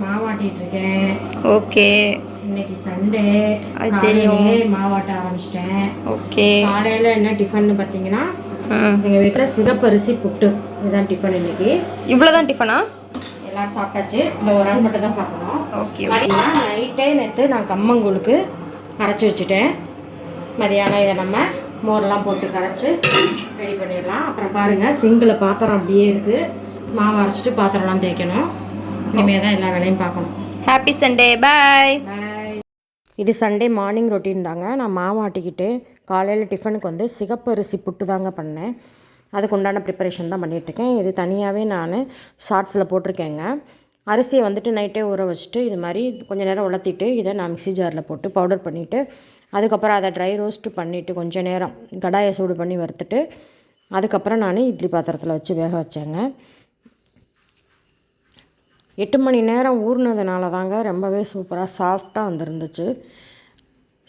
மாவாட்டிட்டு இருக்கேன் ஓகே. இன்னைக்கு சண்டே அது தெரியும். மாவாட்ட ஆரம்பிச்சிட்டேன். ஓகே. காலையில என்ன டிஃபன் பார்த்தீங்கன்னா ம் எங்க வீட்டில் சிகப்பரிசி புட்டு. இதுதான் டிஃபன் இன்னைக்கு. இவ்வளோதான் டிஃபனா எல்லாரும் சாப்பிட்டாச்சு. இந்த ஒரு ஆள் மட்டும் தான் சாப்பிடணும். ஓகே பார்த்தீங்கன்னா நைட்டே நேற்று நான் கம்மங்கூழுக்கு அரைச்சி வச்சுட்டேன். மதியானம் இதை நம்ம மோரெல்லாம் போட்டு கரைச்சி ரெடி பண்ணிடலாம். அப்புறம் பாருங்கள் சிங்கில் பாத்திரம் அப்படியே இருக்குது மாவு அரைச்சிட்டு பாத்திரம்லாம் தேய்க்கணும். இனிமேல் தான் எல்லா வேலையும் பார்க்கணும். ஹாப்பி சண்டே பாய் பாய் இது சண்டே மார்னிங் ரொட்டீன் தாங்க. நான் மாவு ஆட்டிக்கிட்டு காலையில் டிஃபனுக்கு வந்து சிகப்பரிசி புட்டு தாங்க பண்ணேன். அதுக்கு உண்டான ப்ரிப்பரேஷன் தான் பண்ணிகிட்ருக்கேன் இது தனியாகவே நான் ஷார்ட்ஸில் போட்டிருக்கேங்க. அரிசியை வந்துட்டு நைட்டே ஊற வச்சுட்டு இது மாதிரி கொஞ்சம் நேரம் உலர்த்திட்டு இதை நான் மிக்ஸி ஜாரில் போட்டு பவுடர் பண்ணிவிட்டு அதுக்கப்புறம் அதை ட்ரை ரோஸ்ட் பண்ணிவிட்டு கொஞ்சம் நேரம் கடாயை சூடு பண்ணி வறுத்துட்டு அதுக்கப்புறம் நான் இட்லி பாத்திரத்தில் வச்சு வேக வச்சேங்க. எட்டு மணி நேரம் ஊறினதுனால தாங்க ரொம்பவே சூப்பராக சாஃப்டாக வந்துருந்துச்சு.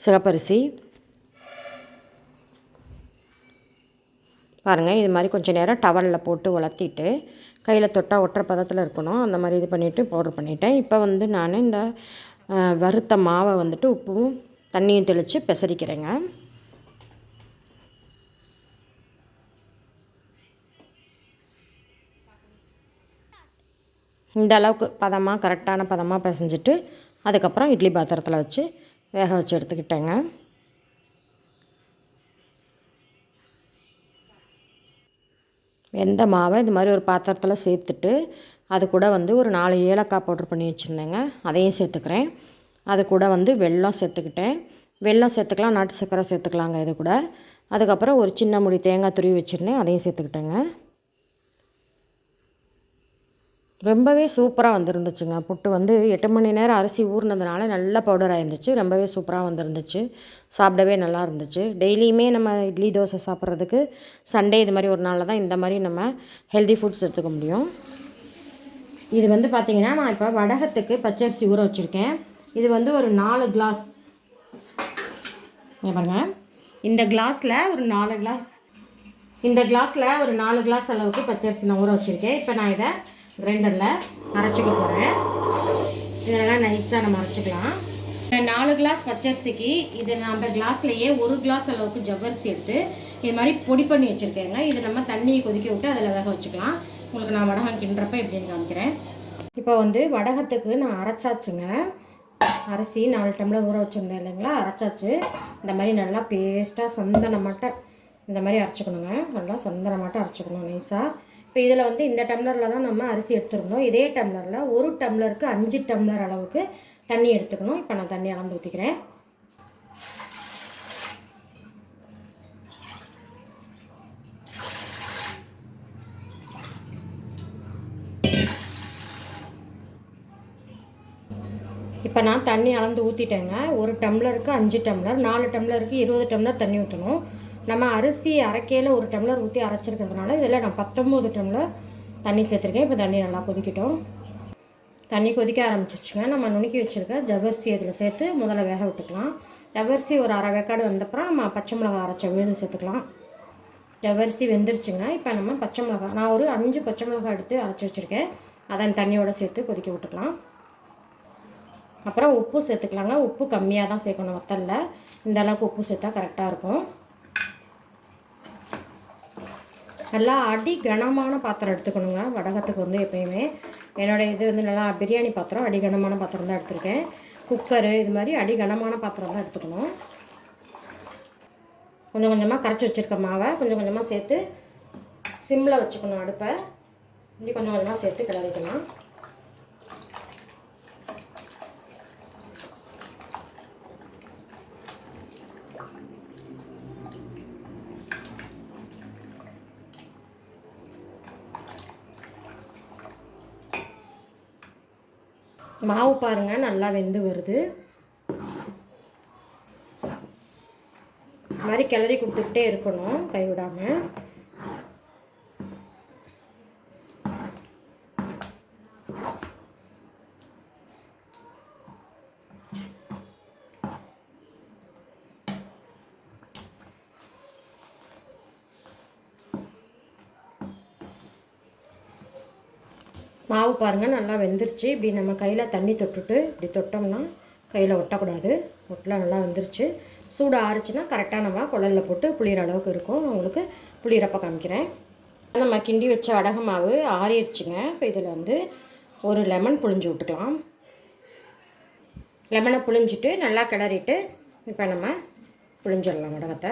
சிகப்பரிசி. பாருங்கள் இது மாதிரி கொஞ்சம் நேரம் டவலில் போட்டு வளர்த்திட்டு கையில் தொட்டால் ஒற்றை பதத்தில் இருக்கணும். அந்த மாதிரி இது பண்ணிவிட்டு பவுடர் பண்ணிட்டேன். இப்போ வந்து நான் இந்த வறுத்த மாவை வந்துட்டு உப்பும் தண்ணியும் தெளித்து பெசரிக்கிறேங்க. இந்த அளவுக்கு பதமாக கரெக்டான பதமாக பிசைஞ்சிட்டு அதுக்கப்புறம் இட்லி பாத்திரத்தில் வச்சு வேக வச்சு எடுத்துக்கிட்டேங்க. வெந்த மாவை இது மாதிரி ஒரு பாத்திரத்தில் சேர்த்துட்டு அது கூட வந்து ஒரு நாலு ஏலக்காய் பவுடர் பண்ணி வச்சுருந்தேங்க. அதையும் சேர்த்துக்கிறேன். அது கூட வந்து வெல்லம் சேர்த்துக்கிட்டேன். வெல்லம் சேர்த்துக்கலாம் நாட்டு சர்க்கரை சேர்த்துக்கலாங்க இது கூட. அதுக்கப்புறம் ஒரு சின்ன முடி தேங்காய் துருவி வச்சுருந்தேன் அதையும் சேர்த்துக்கிட்டேங்க. ரொம்பவே சூப்பராக வந்துருந்துச்சுங்க. புட்டு வந்து எட்டு மணி நேரம் அரிசி ஊறினதுனால நல்ல பவுடர் ஆயிருந்துச்சு. ரொம்பவே சூப்பராக வந்துருந்துச்சு. சாப்பிடவே நல்லா இருந்துச்சு. டெய்லியுமே நம்ம இட்லி தோசை சாப்பிட்றதுக்கு சண்டே இது மாதிரி ஒரு நாளில் தான் இந்த மாதிரி நம்ம ஹெல்தி ஃபுட்ஸ் எடுத்துக்க முடியும். இது வந்து பார்த்திங்கன்னா நான் இப்போ வடகத்துக்கு பச்சரிசி ஊற வச்சுருக்கேன். இது வந்து ஒரு நாலு கிளாஸ் இங்க பாருங்க. இந்த கிளாஸில் ஒரு நாலு கிளாஸ் இந்த கிளாஸில் ஒரு நாலு கிளாஸ் அளவுக்கு பச்சரிசி நான் ஊற வச்சுருக்கேன். இப்போ நான் இதை கிரைண்டரில் அரைச்சிக்க போகிறேன் இதெல்லாம் நைஸாக நம்ம அரைச்சிக்கலாம். நாலு கிளாஸ் பச்சரிசிக்கு இது நம்ம கிளாஸ்லேயே கிளாஸ்லையே ஒரு கிளாஸ் அளவுக்கு ஜவ்வரிசி எடுத்து இது மாதிரி பொடி பண்ணி வச்சுருக்கேங்க. இது நம்ம தண்ணியை கொதிக்க விட்டு அதில் வேக வச்சுக்கலாம். உங்களுக்கு நான் வடகம் கிண்டுறப்ப எப்படின்னு காமிக்கிறேன். இப்போ வந்து வடகத்துக்கு நான் அரைச்சாச்சுங்க. அரிசி நாலு டம்ளர் ஊற வச்சுருந்தேன் இல்லைங்களா? அரைச்சாச்சு. இந்த மாதிரி நல்லா பேஸ்ட்டாக சந்தனமாட்ட இந்த மாதிரி அரைச்சிக்கணுங்க. நல்லா சந்தனமாட்ட அரைச்சிக்கணும் நைஸாக இப்போ இதில் வந்து இந்த டம்ளரில் தான் நம்ம அரிசி எடுத்துருந்தோம். இதே டம்ளரில் ஒரு டம்ளருக்கு அஞ்சு டம்ளர் அளவுக்கு தண்ணி எடுத்துக்கணும். இப்போ நான் தண்ணி அளந்து ஊற்றிக்கிறேன் இப்போ நான் தண்ணி அளந்து ஊற்றிட்டேங்க ஒரு டம்ளருக்கு அஞ்சு டம்ளர் நாலு டம்ளருக்கு இருபது டம்ளர் தண்ணி ஊற்றணும் நம்ம அரிசி அரைக்கையில் ஒரு டம்ளர் ஊற்றி அரைச்சிருக்கிறதுனால இதில் நான் பத்தொம்போது டம்ளர் தண்ணி சேர்த்துருக்கேன். இப்போ தண்ணி நல்லா கொதிக்கட்டும். தண்ணி கொதிக்க ஆரம்பிச்சிருச்சுங்க. நம்ம நுணுக்கி வச்சுருக்க ஜவ்வரிசி இதில் சேர்த்து முதல்ல வேக விட்டுக்கலாம். ஜவ்வரிசி ஒரு அரை வேக்காடு வந்தப்புறம் நம்ம பச்சை மிளகா அரைச்ச விழுந்து சேர்த்துக்கலாம். ஜவ்வரிசி வெந்துருச்சுங்க. இப்போ நம்ம பச்சை மிளகா நான் ஒரு அஞ்சு பச்சை மிளகா எடுத்து அரைச்சி வச்சுருக்கேன். அதை தண்ணியோடு சேர்த்து கொதிக்க விட்டுக்கலாம். அப்புறம் உப்பு சேர்த்துக்கலாங்க. உப்பு கம்மியாக தான் சேர்க்கணும் வத்தலில். இந்த அளவுக்கு உப்பு சேர்த்தா கரெக்டாக இருக்கும். நல்லா அடி கனமான பாத்திரம் எடுத்துக்கணுங்க. வடகத்துக்கு வந்து எப்பயுமே. என்னோடய இது வந்து நல்லா பிரியாணி பாத்திரம் அடி கனமான பாத்திரம் தான் எடுத்திருக்கேன். குக்கரு இது மாதிரி அடி கனமான பாத்திரம் தான் எடுத்துக்கணும். கொஞ்சம் கொஞ்சமாக கரைச்சி வச்சுருக்க மாவை கொஞ்சம் கொஞ்சமாக சேர்த்து சிம்மில் வச்சுக்கணும் அடுப்பை. இப்படி கொஞ்சம் கொஞ்சமாக சேர்த்து கிளறிக்கலாம் மாவு பாருங்க நல்லா வெந்து வருது. இது மாதிரி கிளறி கொடுத்துக்கிட்டே இருக்கணும் கைவிடாமல் மாவு பாருங்கள் நல்லா வெந்துருச்சு. இப்படி நம்ம கையில் தண்ணி தொட்டுட்டு இப்படி தொட்டோம்னா கையில் ஒட்டக்கூடாது. ஒட்டலாம் நல்லா வந்துருச்சு. சூடு ஆறுச்சுன்னா கரெக்டாக நம்ம குழலில் போட்டு புளியிற அளவுக்கு இருக்கும். உங்களுக்கு புளியிறப்ப காமிக்கிறேன். நம்ம கிண்டி வச்ச அடகு மாவு ஆறிடுச்சுங்க இப்போ இதில் வந்து ஒரு லெமன் புழிஞ்சு விட்டுக்கலாம். லெமனை புழிஞ்சிட்டு நல்லா கிளறிட்டு இப்போ நம்ம புழிஞ்சிடலாம் வடகத்தை.